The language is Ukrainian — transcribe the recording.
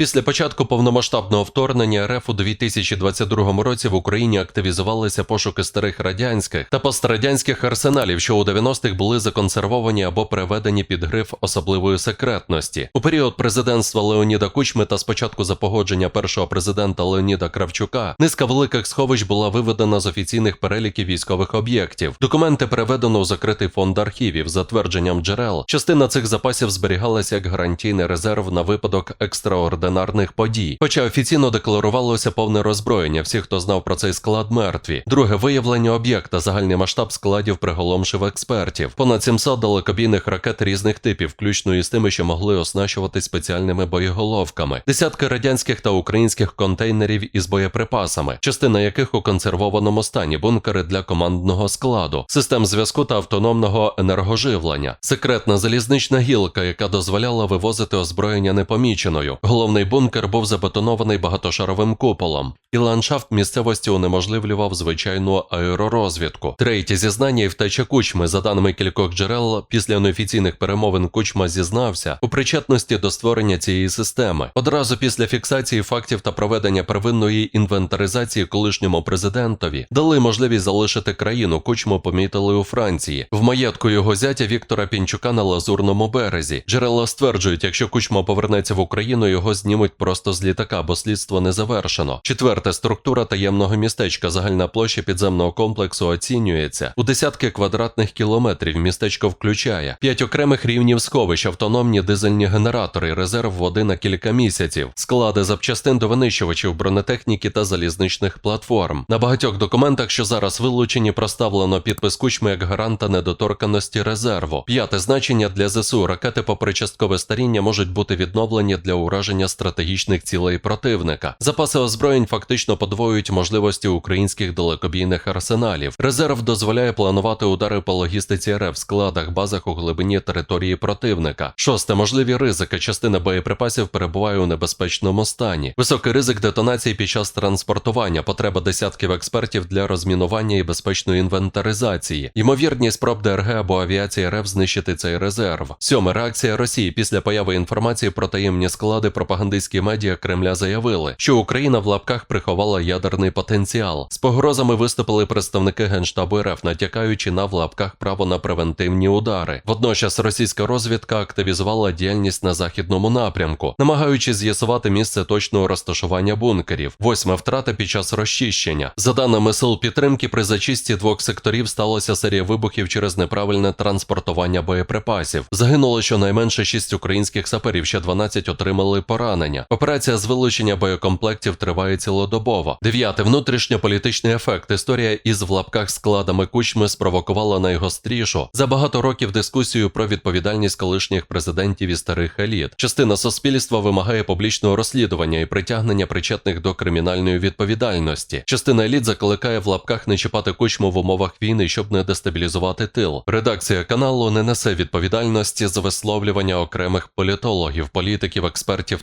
Після початку повномасштабного вторгнення РФ у 2022 році в Україні активізувалися пошуки старих радянських та пострадянських арсеналів, що у 90-х були законсервовані або переведені під гриф особливої секретності. У період президентства Леоніда Кучми та спочатку за погодження першого президента Леоніда Кравчука низка великих сховищ була виведена з офіційних переліків військових об'єктів. Документи переведено у закритий фонд архівів. За твердженням джерел, частина цих запасів зберігалася як гарантійний резерв на випадок екстраординарних подій. Хоча офіційно декларувалося повне роззброєння, всі, хто знав про цей склад, мертві. Друге виявлення об'єкта, загальний масштаб складів приголомшив експертів. Понад 700 далекобійних ракет різних типів, включно із тими, що могли оснащувати спеціальними боєголовками, десятки радянських та українських контейнерів із боєприпасами, частина яких у консервованому стані, бункери для командного складу, систем зв'язку та автономного енергоживлення, секретна залізнична гілка, яка дозволяла вивозити озброєння непоміченою. Головний бункер був забетонований багатошаровим куполом, і ландшафт місцевості унеможливлював звичайну аеророзвідку. Третє зізнання і втеча кучми. За даними кількох джерел, після неофіційних перемовин кучма зізнався у причетності до створення цієї системи. Одразу після фіксації фактів та проведення первинної інвентаризації колишньому президентові дали можливість залишити країну. Кучму помітили у Франції. В маєтку його зятя Віктора Пінчука на Лазурному березі. Джерела стверджують, якщо кучма повернеться в Україну, його знімуть просто з літака, бо слідство не завершено. Четверте структура таємного містечка. Загальна площа підземного комплексу оцінюється у десятки квадратних кілометрів. Містечко включає п'ять окремих рівнів сховищ, автономні дизельні генератори, резерв води на кілька місяців, склади запчастин до винищувачів бронетехніки та залізничних платформ. На багатьох документах, що зараз вилучені, проставлено підпис кучми як гаранта недоторканості резерву. П'яте значення для ЗСУ ракети, попри часткове старіння, можуть бути відновлені для ураження стратегічних цілей противника. Запаси озброєнь фактично подвоюють можливості українських далекобійних арсеналів. Резерв дозволяє планувати удари по логістиці РФ, складах, базах у глибині території противника. Шосте можливі ризики. Частина боєприпасів перебуває у небезпечному стані. Високий ризик детонації під час транспортування, потреба десятків експертів для розмінування і безпечної інвентаризації, ймовірність спроб ДРГ або авіації РФ знищити цей резерв. Сьоме реакція Росії після появи інформації про таємні склади пропагандистські медіа Кремля заявили, що Україна в лапках приховала ядерний потенціал. З погрозами виступили представники генштабу РФ, натякаючи на в лапках право на превентивні удари. Водночас російська розвідка активізувала діяльність на західному напрямку, намагаючись з'ясувати місце точного розташування бункерів. Восьме втрата під час розчищення. За даними сил підтримки, при зачистці двох секторів сталося серія вибухів через неправильне транспортування боєприпасів. Загинуло щонайменше шість українських саперів, ще 12 отримали поранення. Операція з вилучення боєкомплектів триває цілодобово. Дев'яте внутрішньополітичний ефект. Історія із в лапках складами кучми спровокувала найгострішу за багато років дискусію про відповідальність колишніх президентів і старих еліт. Частина суспільства вимагає публічного розслідування і притягнення причетних до кримінальної відповідальності. Частина еліт закликає в лапках не чіпати кучму в умовах війни, щоб не дестабілізувати тил. Редакція каналу не несе відповідальності за висловлювання окремих політологів, політиків, експертів